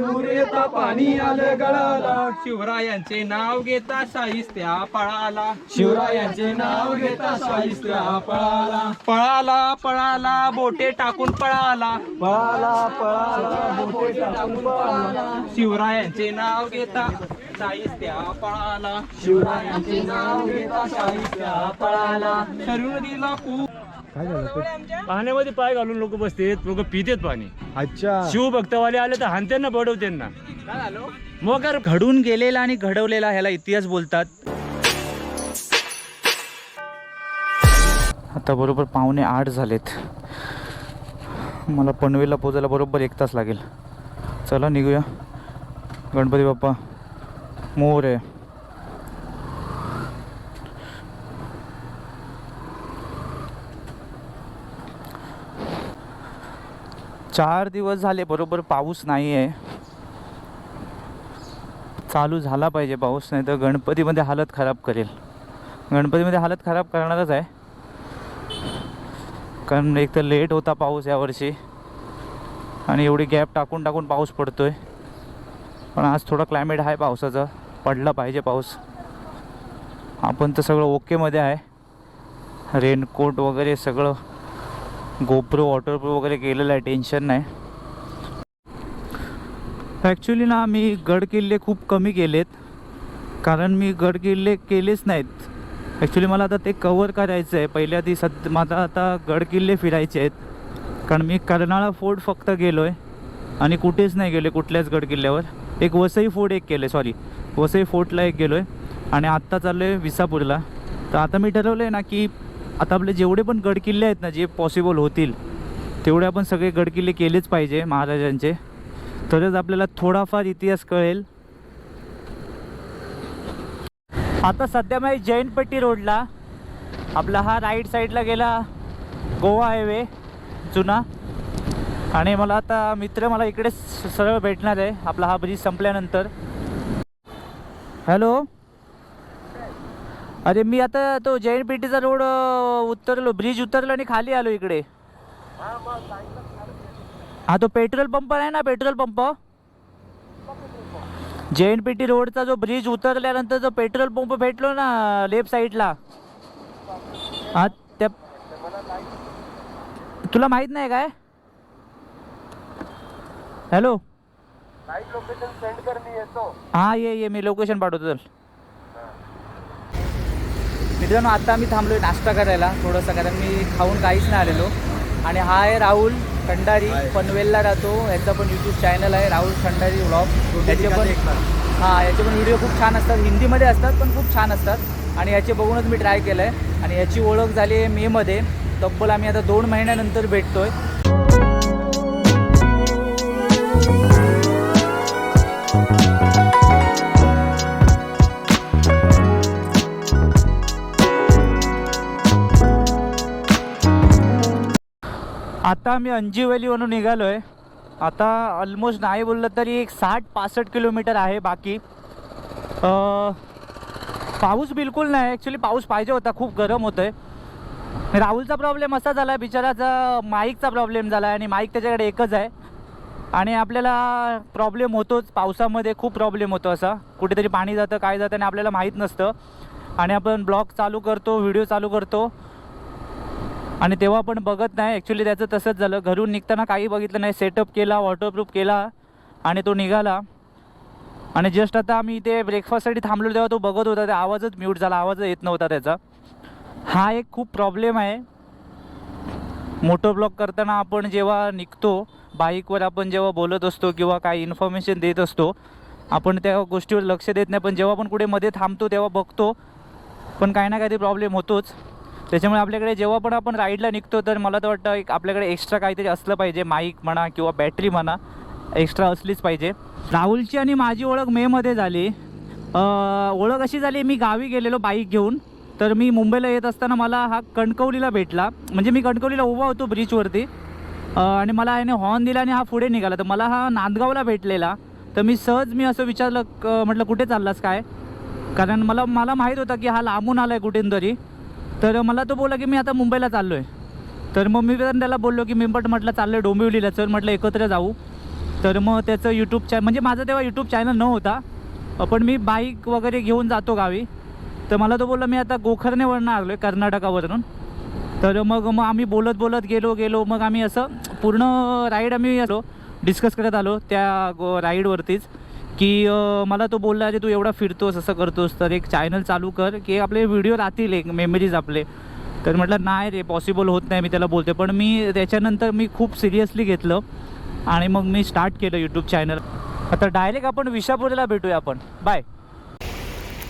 पूर येता पाणी आलं गळाला. शिवरायांचे नाव घेता शाहिस्त्या पळाला. शिवरायांचे नाव घेता शाहिस्त्या पळाला. पळाला पळाला बोटे टाकून पळाला. पळाला पळाला बोटे टाकून पळाला. शिवरायांचे नाव घेता शाहिस्त्या पळाला. शिवरायांचे नाव घेता शाहिस्त्या पळाला. शरीर दिला खूप पाण्यामध्ये पाय घालून लोक बसतात लोक पितेत पाणी. अच्छा. शिवभक्तवाले आले तर हानते ना. बडवते ना मग काय घडून गेलेला आणि घडवलेला ह्याला इतिहास बोलतात. आता बरोबर पावणे आठ झालेत. मला पनवेलला पोचायला बरोबर एक तास लागेल. चला निघूया. गणपती बाप्पा मोर आहे. चार दिवस झाले बरोबर पाऊस नाही आहे चालू झाला पाहिजे पाऊस नाही तर गणपतीमध्ये हालत खराब करेल. गणपतीमध्ये हालत खराब करणारच आहे. कारण एक तर लेट होता पाऊस यावर्षी आणि एवढी गॅप टाकून टाकून पाऊस पडतो आहे पण आज थोडा क्लायमेट आहे पावसाचा. पडला पाहिजे पाऊस. आपण तर सगळं ओकेमध्ये आहे. रेनकोट वगैरे सगळं गोप्रो वॉटरप्रूफ वगैरे केलेलं आहे टेन्शन नाही. ॲक्च्युली ना मी गड किल्ले खूप कमी केलेत. कारण मी गड किल्ले केलेच नाहीत. ॲक्च्युली मला आता ते कवर करायचं आहे. पहिल्या आधी सद मला आता गड किल्ले फिरायचे आहेत. कारण मी कर्नाळा फोर्ट फक्त गेलो आहे आणि कुठेच नाही गेले कुठल्याच गड किल्ल्यावर. एक वसई फोर्ट एक केलं सॉरी वसई फोर्टला एक गेलो आहे आणि आत्ता चाललो आहे विसापूरला. तर आता मी ठरवलं आहे ना की आता आपले जेवढे पण गडकिल्ले आहेत ना जे पॉसिबल होतील तेवढे आपण सगळे गडकिल्ले केलेच पाहिजे महाराजांचे. तरच आपल्याला थोडाफार इतिहास कळेल. आता सध्या मी जैनपट्टी रोडला आपला हा राईट साईडला गेला गोवा हायवे जुना. आणि मला आता मित्र मला इकडे स- सरळ भेटणार आहे आपला हा ब्रिज संपल्यानंतर. हॅलो अरे मी आता तो जैन पेटीचा रोड उतरलो ब्रिज उतरलो आणि खाली आलो इकडे. हा तो पेट्रोल पंप आहे ना पेट्रोल पंप जैन पेटी रोडचा जो ब्रिज उतरल्यानंतर जो पेट्रोल पंप भेटलो ना लेफ्ट साईडला हा त्या तुला माहीत नाही काय? हॅलो हा ये ये मी लोकेशन पाठवतो चल. मित्रांनो आता आम्ही थांबलोय नाश्ता करायला थोडंसं कारण मी खाऊन काहीच नाही आलेलो. आणि हा आहे राहुल खंडारी पनवेलला राहतो. याचा पण यूट्यूब चॅनल आहे राहुल खंडारी व्लॉग याचे पण हां याचे पण व्हिडिओ खूप छान असतात. हिंदीमध्ये असतात पण खूप छान असतात. आणि याचे बघूनच मी ट्राय केलं आहे आणि याची ओळख झाली आहे मेमध्ये. तब्बल आम्ही आता दोन महिन्यानंतर भेटतोय. आता आम्ही अंजी निघालो आहे आता ऑलमोस्ट नाही बोललं तरी एक साठ पासष्ट किलोमीटर आहे बाकी. पाऊस बिलकुल नाही. ॲक्च्युली पाऊस पाहिजे होता खूप गरम होतं आहे राहुलचा प्रॉब्लेम असा झाला आहे बिचाराचा माईकचा प्रॉब्लेम झाला आहे आणि माईक त्याच्याकडे एकच आहे. आणि आपल्याला प्रॉब्लेम होतोच पावसामध्ये खूप प्रॉब्लेम होतो असा. कुठेतरी पाणी जातं काय जातं आणि आपल्याला माहीत नसतं. आणि आपण ब्लॉग चालू करतो व्हिडिओ चालू करतो. आणि तेव्हा आपण बघत नाही. ॲक्च्युली त्याचं तसंच झालं. घरून निघताना काही बघितलं नाही. सेटअप केला वॉटरप्रूफ केला आणि तो निघाला. आणि जस्ट आता आम्ही इथे ब्रेकफास्टसाठी थांबलो तेव्हा तो बघत होता. त्या आवाजच म्यूट झाला. आवाजच येत नव्हता त्याचा. हा एक खूप प्रॉब्लेम आहे. मोटो ब्लॉग करताना आपण जेव्हा निघतो बाईकवर आपण जेव्हा बोलत असतो किंवा काही इन्फॉर्मेशन देत असतो आपण त्या गोष्टीवर लक्ष देत नाही. पण जेव्हा आपण कुठे मध्ये थांबतो तेव्हा बघतो. पण काही ना काही प्रॉब्लेम होतोच. त्याच्यामुळे आपल्याकडे जेव्हा पण आपण राईडला निघतो तर मला तर वाटतं एक आपल्याकडे एक्स्ट्रा काहीतरी असलं पाहिजे. माईक म्हणा किंवा बॅटरी म्हणा एक्स्ट्रा असलीच पाहिजे. राहुलची आणि माझी ओळख मेमध्ये झाली. ओळख अशी झाली मी गावी गेलेलो बाईक घेऊन. तर मी मुंबईला येत असताना मला हा कणकवलीला भेटला. म्हणजे मी कणकवलीला उभा होतो ब्रिजवरती आणि मला याने हॉर्न दिला आणि हा पुढे निघाला. तर मला हा नांदगावला भेटलेला. तर मी सहज मी असं विचारलं क- म्हटलं कुठे चाललास? काय? कारण मला मला माहीत होतं की हा लांबून आला आहे कुठून तर मला तो बोला की मी आता मुंबईला चाललो आहे तर मग मी पण त्याला बोललो की मी पण म्हटलं चाललो आहे डोंबिवलीला चल म्हटलं एकत्र जाऊ. तर मग त्याचं यूट्यूब चॅ म्हणजे माझं तेव्हा यूट्यूब चॅनल नव्हता पण मी बाईक वगैरे घेऊन जातो गावी. तर मला तो बोलला मी आता गोखर्णेवरनं आलो आहे कर्नाटकावरून. तर मग मग आम्ही बोलत बोलत गेलो गेलो. मग आम्ही असं पूर्ण राईड आम्ही आलो डिस्कस करत आलो त्या गो राईडवरतीच की मला तो बोलला अरे तू एवढा फिरतोस असं करतोस तर एक चॅनल चालू कर की आपले व्हिडिओ राहतील एक मेमरीज आपले. तर म्हटलं नाही रे पॉसिबल होत नाही मी त्याला बोलते पण मी त्याच्यानंतर मी खूप सिरियसली घेतलं आणि मग मी स्टार्ट केलं यूट्यूब चॅनल आता डायरेक्ट आपण विशापूरला भेटूया आपण. बाय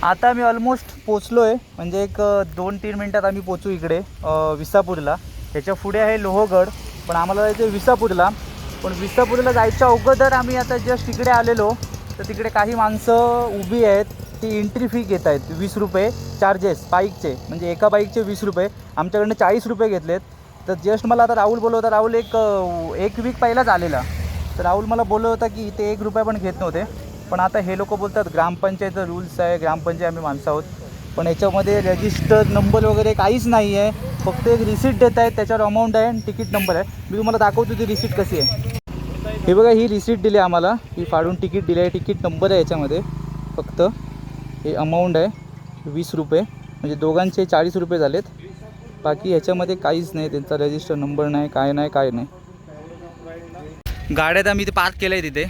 आता मी ऑलमोस्ट पोचलो आहे म्हणजे एक दोन तीन मिनटात आम्ही पोचू इकडे विसापूरला. त्याच्या पुढे आहे लोहगड पण आम्हाला जायचं आहे विसापूरला. पण विसापूरला जायच्या अगोदर आम्ही आता जस्ट इकडे आलेलो. तर तिकडे काही माणसं उभी आहेत ती एंट्री फी घेत आहेत वीस रुपये चार्जेस बाईकचे म्हणजे एका बाईकचे वीस रुपये आमच्याकडनं चाळीस रुपये घेतलेत. तर जस्ट मला आता राहुल बोलवता राहुल एक एक वीक पहिलाच आलेला तर राहुल मला बोललं होता की इथे एक रुपया पण घेत नव्हते. पण आता हे लोक बोलतात ग्रामपंचायत रूल्स आहे ग्रामपंचायत आम्ही माणसं आहोत. पण याच्यामध्ये रजिस्टर नंबर वगैरे काहीच नाही आहे फक्त एक रिसिट देत आहेत त्याच्यावर अमाऊंट आहे आणि तिकीट नंबर आहे. मी तुम्हाला दाखवतो ती रिसिट कशी आहे. हे बघा ही रिसिट दिली आम्हाला. ही फाडून तिकीट दिली आहे. तिकीट नंबर आहे याच्यामध्ये. फक्त हे अमाऊंट आहे. वीस रुपये. म्हणजे दोघांचे चाळीस रुपये झालेत. बाकी ह्याच्यामध्ये काहीच नाही. त्यांचा रजिस्टर नंबर नाही. काय नाही काय नाही. गाड्यात आम्ही ते पार्क केलं आहे तिथे.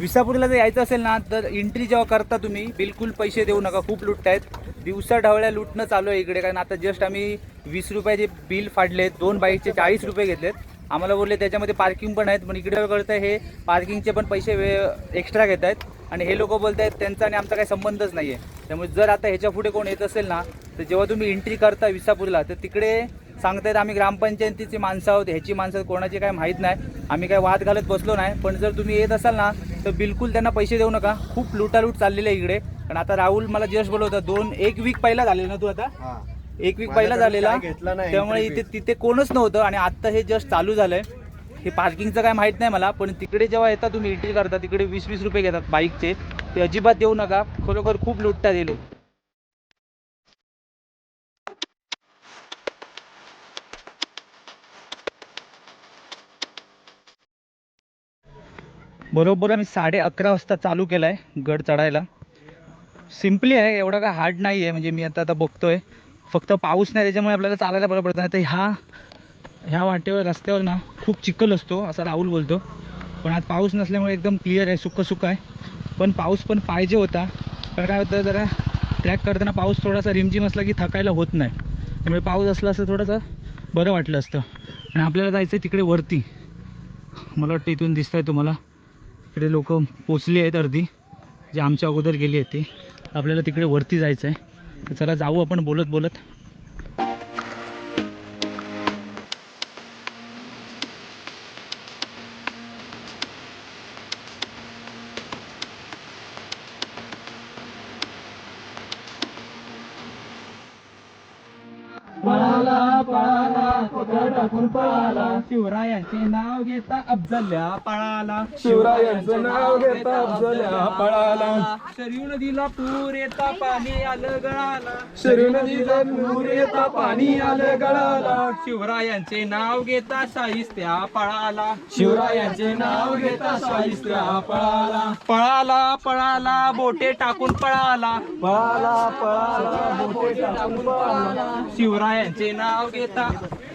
विसापूरला जर यायचं असेल ना तर एंट्री जेव्हा करता तुम्ही बिलकुल पैसे देऊ नका. खूप लुटत आहेत. दिवसा ढवळ्या लुटणं चालू आहे इकडे. कारण आता जस्ट आम्ही वीस रुपयाचे बिल फाडलेत. दोन बाईकचे चाळीस रुपये घेतलेत. आम्हाला बोलले त्याच्यामध्ये पार्किंग पण आहेत. पण इकडे कळतं हे पार्किंगचे पण पैसे वे एक्स्ट्रा घेत आहेत. आणि हे लोक बोलत आहेत त्यांचा आणि आमचा काही संबंधच नाही आहे त्यामुळे जर आता ह्याच्या पुढे कोण येत असेल ना तर जेव्हा तुम्ही एंट्री करता विसापूरला तर तिकडे सांगतायत आम्ही ग्रामपंचायतीची माणसं आहोत ह्याची माणसं कोणाची काय माहीत नाही. आम्ही काय वाद घालत बसलो नाही. पण जर तुम्ही येत असाल ना तर बिलकुल त्यांना पैसे देऊ नका. खूप लुटालूट चाललेली आहे इकडे. कारण आता राहुल मला जस्ट बोलत दोन एक वीक पहिला झालेला ना तू आता? एक वीक पहिला झालेला. त्यामुळे इथे तिथे कोणच नव्हतं आणि आत्ता हे जस्ट चालू झालंय. हे पार्किंगचं काय माहीत नाही मला पण तिकडे जेव्हा येतात तुम्ही एंट्री करता तिकडे वीस वीस रुपये घेतात बाईकचे ते अजिबात देऊ नका. खरोखर खूप लुटतात हे लोक. बरोबर आम्ही साडे अकरा वाजता चालू केला आहे गड चढायला. सिम्पली आहे एवढा काय हार्ड नाही आहे म्हणजे मी आता आता बघतोय. फक्त पाऊस नाही त्याच्यामुळे आपल्याला चालायला बरं पडतं. नाही तर ह्या ह्या वाटेवर रस्त्यावर ना खूप चिखल असतो असा राहुल बोलतो. पण आज पाऊस नसल्यामुळे एकदम क्लिअर आहे सुक्क सुक्क आहे. पण पाऊस पण पाहिजे होता. कारण काय होतं जरा ट्रॅक करताना पाऊस थोडासा रिमझिम असला की थकायला होत नाही. त्यामुळे पाऊस असला असं थोडंसं बरं वाटलं असतं. आणि आपल्याला जायचं आहे तिकडे वरती. मला वाटतं इथून दिसत आहे तुम्हाला. इकडे लोक पोचली आहेत अर्धी. जे आमच्या अगोदर गेली आहेत ती. आपल्याला तिकडे वरती जायचं आहे तर चला जाऊ आपण बोलत बोलत. टाकून पळाला. शिवरायांचे नाव घेता अफजल्या पळाला. शिवरायांचं नाव घेता अफजल्या पळाला. शरीर नदीला पूर येता पाणी आलं गळाला. शरीर नदीला पूर येता पाणी आलं गळाला. शिवरायांचे नाव घेता शाहिस्त्या पळाला. शिवरायांचे नाव घेता शाहिस्त्या पळाला. पळाला पळाला बोटे टाकून पळाला. पळाला पळाला बोटे टाकून पळाला. शिवरायांचे नाव घेता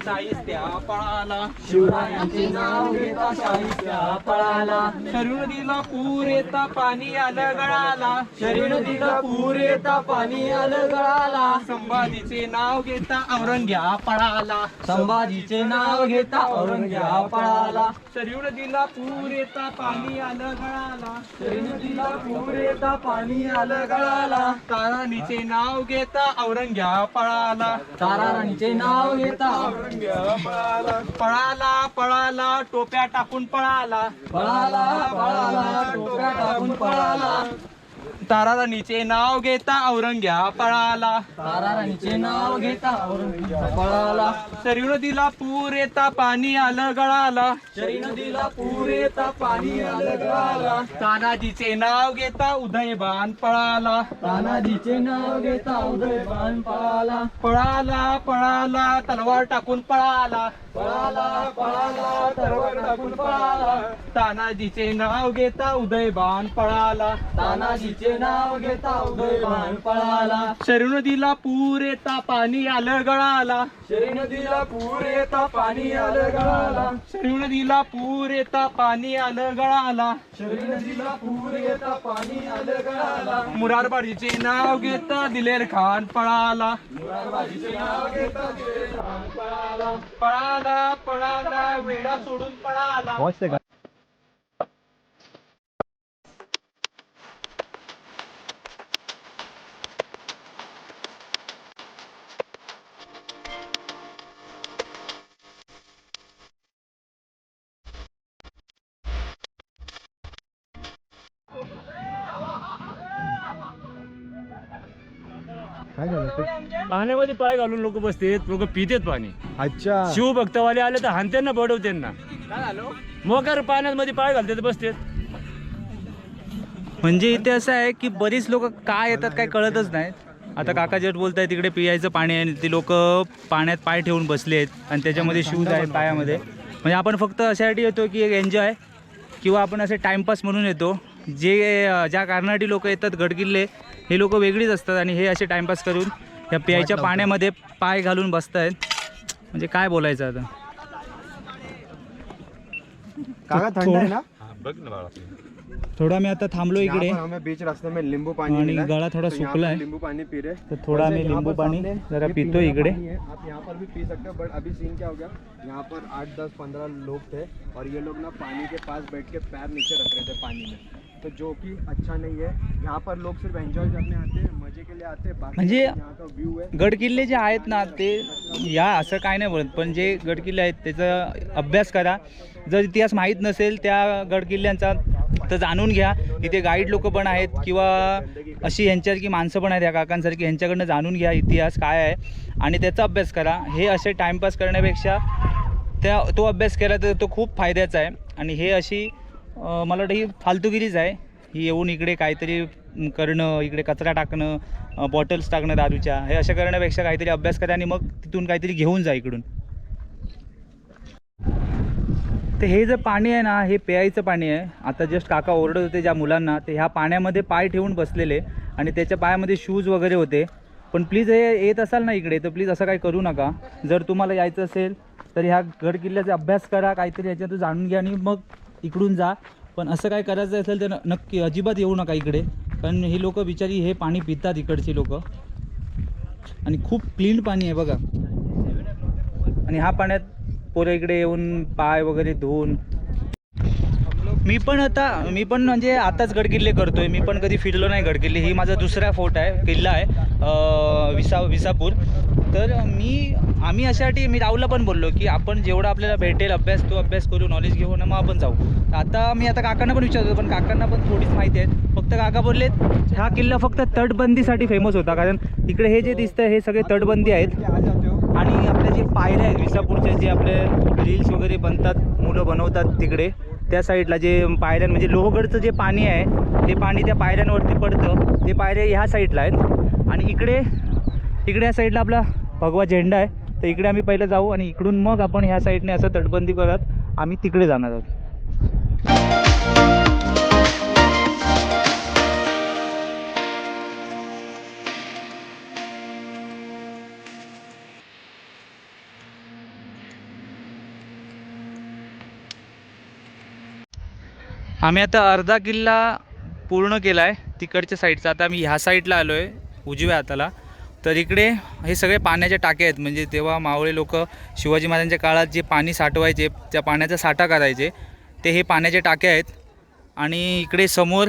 शाहिस्त्या पळाला शिवरायांचे नाव घेता शाहिस्त्या पळाला शरीर नदीला पूर येता पाणी आलं गळाला. शरीर नदीला पूर येता पाणी आलं गळाला. संभाजीचे नाव घेता औरंग्या पळाला संभाजीचे नाव घेता औरंग्या पळाला शरीर पूर येता पाणी आलं गळाला. शरीर पूर येता पाणी आलं गळाला. ताराणीचे नाव घेता औरंग्या पळाला ताराणीचे नाव घेता पळाला पळाला टोप्या टाकून पळाला. पळाला पळाला टोप्या टाकून पळाला. ताराराणीचे नाव घेता औरंग्या पळाला. ताराराणीचे नाव घेता औरंग्या पळाला. शरीर नदीला पूर येता पाणी आलं गळाला. शरीर नदीला पूर येता पाणी आलं गळाला. तानाजीचे नाव घेता उदयबान पळाला. तानाजीचे नाव घेता उदयबान पळाला. पळाला पळाला तलवार टाकून पळाला. पळाला पळाला तलवार टाकून पळाला. तानाजीचे नाव घेता उदयबान पळाला. तानाजीचे नाव घेता उदयबान पळाला. शरीर नदीला पूर येता पाणी आलं गळाला. शरीर नदीला पूर येता पाणी आलं गळाला. शरीर नदीला पूर येता पाणी आलं गळाला. शरीर नदीला पूर येता पाणी आलं गळाला. मुरारबाजीचे नाव घेता दिलेर खान पळाला. मुरारबाजीचे नाव घेता दिलेर खान पळाला. पळाला पळाला वेडा सोडून पळाला. पाण्यामध्ये पाय घालून लोक बसतात लोक पितेत पाणी. अच्छा. शिवभक्तवाले आले तर हानते ना बडवते ना मोकार पाण्यामध्ये पाय घालतात बसतात. म्हणजे इथे असं आहे की बरीच लोक काय येतात काय कळतच नाहीत. आता काका जट बोलताय तिकडे पियायचं पाणी आहे आणि ती लोक पाण्यात पाय ठेवून बसले आहेत आणि त्याच्यामध्ये शूज आहेत पायामध्ये. म्हणजे आपण फक्त अशासाठी येतो की एक एन्जॉय किंवा आपण असे टाइमपास म्हणून येतो. जे ज्या कारणासाठी लोक येतात गडकिल्ले हे लोक वेगळीच असतात आणि हे असे टाइमपास करून या पियायच्या पाण्यामध्ये पाय घालून बसत आहेत म्हणजे काय बोलायचं आता? काका थंड आहे ना? थोडा मी आता थांबलो इकडे. यहाँ पर हमें बीच रास्ते में नींबू पानी आणि मिला है। गळा थोडा तो यहाँ सुकला पर है. नींबू पानी पी रहे तर थोडा वैसे मी यहाँ लिंबू पर पाणी सामने जरा ये पितो पीने का इकडे. पानी है, आप यहाँ पर भी पी सकते हो बट अभी सीन क्या हो गया? यहाँ पर आठ दस पंद्रह लोग थे और ये लोग ना पानी के पास बैठ के पैर नीचे रख रहे थे पानी में। तो जो कि अच्छा नहीं है। यहाँ पर लोग सिर्फ एंजॉय करने आते हैं। म्हणजे गड किल्ले जे आहेत ना ते या असं काय नाही बोलत पण जे गड किल्ले आहेत त्याचा अभ्यास करा. जर इतिहास माहीत नसेल त्या गड किल्ल्यांचा तर जाणून घ्या. इथे गाईड लोक पण आहेत किंवा अशी ह्यांच्यासारखी माणसं पण आहेत या काकांसारखी ह्यांच्याकडनं जाणून घ्या इतिहास काय आहे आणि त्याचा अभ्यास करा. हे असे टाईमपास करण्यापेक्षा त्या तो अभ्यास केला तर तो खूप फायद्याचा आहे. आणि हे अशी मला वाटतं ही फालतुगिरीच आहे. ही येऊन इकडे काहीतरी करणं इकडे कचरा टाकणं बॉटल्स टाकणं दारूच्या हे असं करण्यापेक्षा काहीतरी अभ्यास करा आणि मग तिथून काहीतरी घेऊन जा इकडून. तर हे जे पाणी आहे ना हे प्यायचं पाणी आहे. आता जस्ट काका ओरडत होते ज्या मुलांना ते ह्या पाण्यामध्ये पाय ठेवून बसलेले आणि त्याच्या पायामध्ये शूज वगैरे होते. पण प्लीज हे येत असाल ना इकडे तर प्लीज असं काही करू नका. जर तुम्हाला यायचं असेल तर ह्या गड किल्ल्याचा अभ्यास करा काहीतरी याच्यातून जाणून घ्या आणि मग इकडून जा. पण असं काय करायचं असेल तर नक्की अजिबात येऊ नका इकडे. कारण ही लोक बिचारी हे पाणी पितात इकडची लोक. आणि खूप क्लीन पाणी आहे बघा. आणि ह्या पाण्यात पोरं इकडे येऊन पाय वगैरे धुवून. मी पण आता मी पण म्हणजे आताच गडकिल्ले करतोय. मी पण कधी फिरलो नाही गडकिल्ले. ही माझा दुसरा फोर्ट आहे किल्ला आहे विसा विसापूर. तर मी आम्ही अशासाठी मी राहुलला पण बोललो की आपण जेवढा आपल्याला भेटेल अभ्यास तो अभ्यास करू नॉलेज घेऊ ना मग आपण जाऊ. तर आता मी आता काकांना पण विचारतो पण काकांना पण थोडीच माहिती आहे. फक्त काका बोललेत. हा किल्ला फक्त तटबंदीसाठी फेमस होता कारण इकडे हे जे दिसतं हे सगळे तटबंदी आहेत. आणि आपल्या जे पायऱ्या आहेत विसापूरचे जे आपले रील्स वगैरे बनतात मुलं बनवतात तिकडे त्या साईडला जे पायऱ्या म्हणजे लोहगडचं जे पाणी आहे ते पाणी त्या पायऱ्यांवरती पडतं. ते पायऱ्या ह्या साईडला आहेत. आणि इकडे इकडे या साईडला आपला भगवा झेंडा आहे. तर इकडे आम्ही पहिलं जाऊ आणि इकडून मग आपण ह्या साईडने असं तटबंदी करत आम्ही तिकडे जाणार आहोत. आम्ही आता अर्धा किल्ला पूर्ण केला आहे तिकडच्या साईडचा. आता आम्ही ह्या साईडला आलो आहे उजव्या हाताला. तर इकडे हे सगळे पाण्याच्या टाके आहेत. म्हणजे तेव्हा मावळे लोक शिवाजी महाराजांच्या काळात जे पाणी साठवायचे त्या पाण्याचा साठा करायचे ते हे पाण्याचे टाके आहेत. आणि इकडे समोर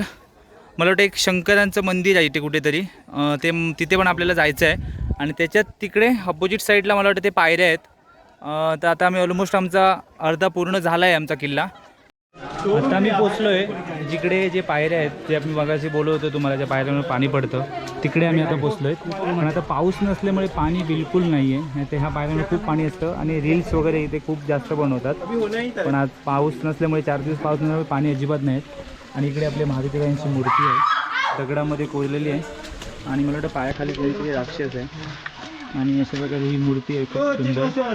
मला वाटतं एक शंकरांचं मंदिर आहे इथे कुठेतरी. ते तिथे पण आपल्याला जायचं आहे. आणि त्याच्यात तिकडे अपोजिट साईडला मला वाटतं ते पायऱ्या आहेत. तर आता आम्ही ऑलमोस्ट आमचा अर्धा पूर्ण झाला आहे आमचा किल्ला. आता मी पोचलोय जिकडे जे पायऱ्या आहेत जे आम्ही मगाशी बोलवतो होतो तुम्हाला ज्या पायऱ्यामुळे पाणी पडतं तिकडे आम्ही आता पोचलोय. पण आता पाऊस नसल्यामुळे पाणी बिलकुल नाही आहे नाही तर ह्या पायऱ्यामुळे खूप पाणी असतं आणि रील्स वगैरे इथे खूप जास्त बनवतात. पण आज पाऊस नसल्यामुळे चार दिवस पाऊस नसल्यामुळे पाणी अजिबात नाहीत आणि इकडे आपल्या महावितरायांची मूर्ती आहे. दगडामध्ये कोरलेली आहे. आणि मला वाटतं पायाखाली कोणीतरी राक्षस आहे. आणि अशा प्रकारे ही मूर्ती आहे. खूप सुंदर.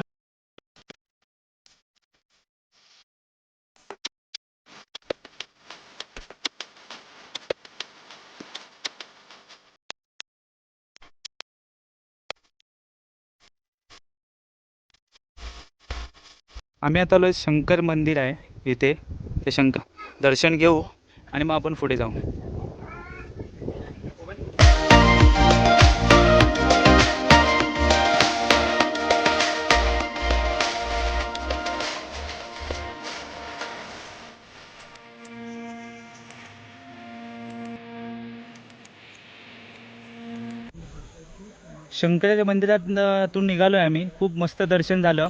आम्ही आता आलो शंकर मंदिर आहे इथे. ते शंकर दर्शन घेऊ आणि मग आपण पुढे जाऊ. शंकराच्या मंदिरातून निघालो आहे आम्ही. खूप मस्त दर्शन झालं.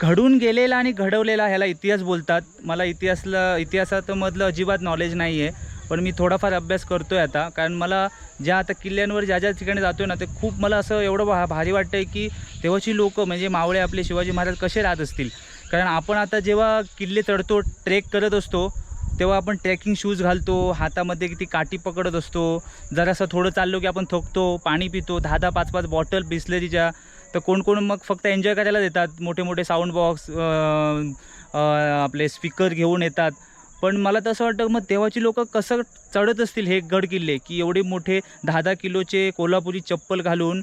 घडून गेलेला आणि घडवलेला ह्याला इतिहास बोलतात. मला इतिहासला इतिहासामधलं अजिबात नॉलेज नाही आहे पण मी थोडाफार अभ्यास करतो आहे आता. कारण मला ज्या आता किल्ल्यांवर ज्या ज्या ठिकाणी जातो आहे ना ते खूप मला असं एवढं भा भारी वाटतं आहे की तेव्हाची लोक म्हणजे मावळे आपले शिवाजी महाराज कसे राहत असतील? कारण आपण आता जेव्हा किल्ले चढतो ट्रेक करत असतो तेव्हा आपण ट्रेकिंग शूज घालतो हातामध्ये किती काठी पकडत असतो. जरासं थोडं चाललो की आपण थकतो पाणी पितो दहा दहा पाच पाच बॉटल बिसलेरीच्या तर कोण कोण मग फक्त एन्जॉय करायला देतात मोठे मोठे साऊंड बॉक्स आपले स्पीकर घेऊन येतात. पण मला तसं वाटतं मग तेव्हाची लोकं कसं चढत असतील हे गड किल्ले? की एवढे मोठे दहा दहा किलोचे कोल्हापुरी चप्पल घालून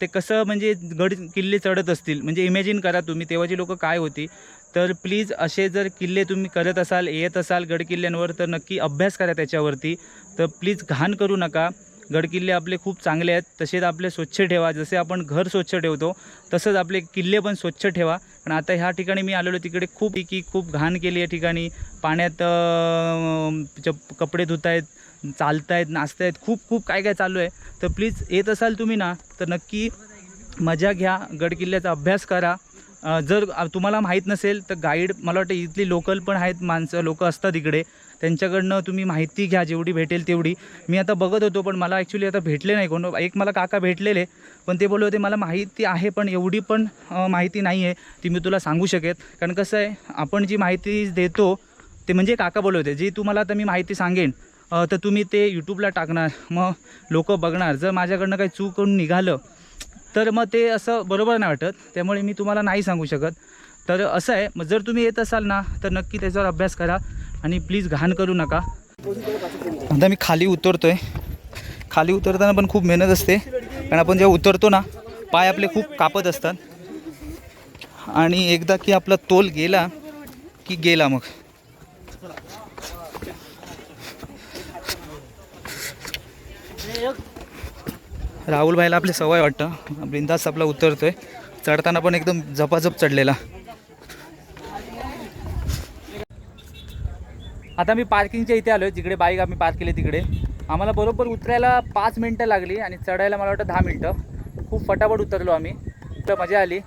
ते कसं म्हणजे गड किल्ले चढत असतील? म्हणजे इमॅजिन करा तुम्ही तेव्हाची लोकं काय होती? तर प्लीज असे जर किल्ले तुम्ही करत असाल येत असाल गड किल्ल्यांवर तर नक्की अभ्यास करा त्याच्यावरती. तर प्लीज घाण करू नका. गडकिल्ले आपले खूप चांगले आहेत. तसेच आपले स्वच्छ ठेवा. जसे आपण घर स्वच्छ ठेवतो तसंच आपले किल्ले पण स्वच्छ ठेवा. पण आता ह्या ठिकाणी मी आलेलो तिकडे खूप की खूप घाण केली या ठिकाणी. पाण्यात चप कपडे धुत आहेत चालत आहेत नाचत आहेत खूप खूप काय काय चालू आहे. तर प्लीज येत असाल तुम्ही ना तर नक्की मजा घ्या. गडकिल्ल्याचा अभ्यास करा. जर तुम्हाला माहीत नसेल तर गाईड मला वाटतं इथली लोकल पण आहेत माणसं लोक असतात इकडे. त्यांच्याकडनं तुम्ही माहिती घ्या जेवढी भेटेल तेवढी. मी आता बघत होतो पण मला ॲक्च्युली आता भेटले नाही कोण. एक मला काका भेटलेले पण ते बोलले होते मला माहिती आहे पण एवढी पण माहिती नाही आहे ती मी तुला सांगू शकेत कारण कसं आहे आपण जी माहिती देतो ते म्हणजे काका बोलले होते जी तुम्हाला आता मी माहिती सांगेन तर तुम्ही ते यूट्यूबला टाकणार. मग लोक बघणार. जर माझ्याकडनं काही चूक करून निघालं तर मग ते असं बरोबर नाही वाटत. त्यामुळे मी तुम्हाला नाही सांगू शकत. तर असं आहे मग जर तुम्ही येत असाल ना तर नक्की त्याच्यावर अभ्यास करा आणि प्लीज घाण करू नका. आता मी खाली उतरतो आहे खाली उतरताना पण खूप मेहनत असते. कारण आपण जेव्हा उतरतो ना पाय आपले खूप कापत असतात. आणि एकदा की आपला तोल गेला की गेला मग. राहुल भाईला आपली सवय वाटतं. बिंदास आपला उतरतोय. चढताना पण एकदम झपाझप चढलेला. आता मी पार्किंगच्या इथे आलो आहे जिकडे बाईक आम्ही पार्क केली तिकडे. आम्हाला बरोबर उतरायला पाच मिनटं लागली आणि चढायला मला वाटतं दहा मिनटं. खूप फटाफट उतरलो आम्ही. तर मजा आली.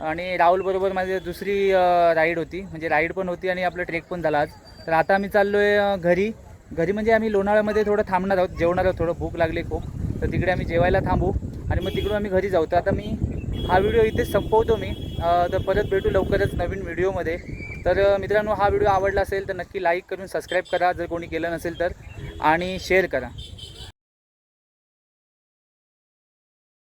आणि राहुल बरोबर माझी दुसरी राईड होती. म्हणजे राईड पण होती आणि आपलं ट्रेक पण झाला आज. तर आता आम्ही चाललो आहे घरी. घरी म्हणजे आम्ही लोणावळ्यामध्ये थोडं थांबणार आहोत. जेवणार आहोत थोडं. भूक लागली खूप. तर तिकडे आम्ही जेवायला थांबू आणि मग तिकडून आम्ही घरी जाऊ. तर आता मी हा व्हिडिओ इथेच संपवतो मी. तर परत भेटू लवकरच नवीन व्हिडिओमध्ये. तर मित्रांनो हा व्हिडिओ आवडला असेल तर नक्की लाईक करून सबस्क्राईब करा. जर कोणी केलं नसेल तर. आणि शेअर करा.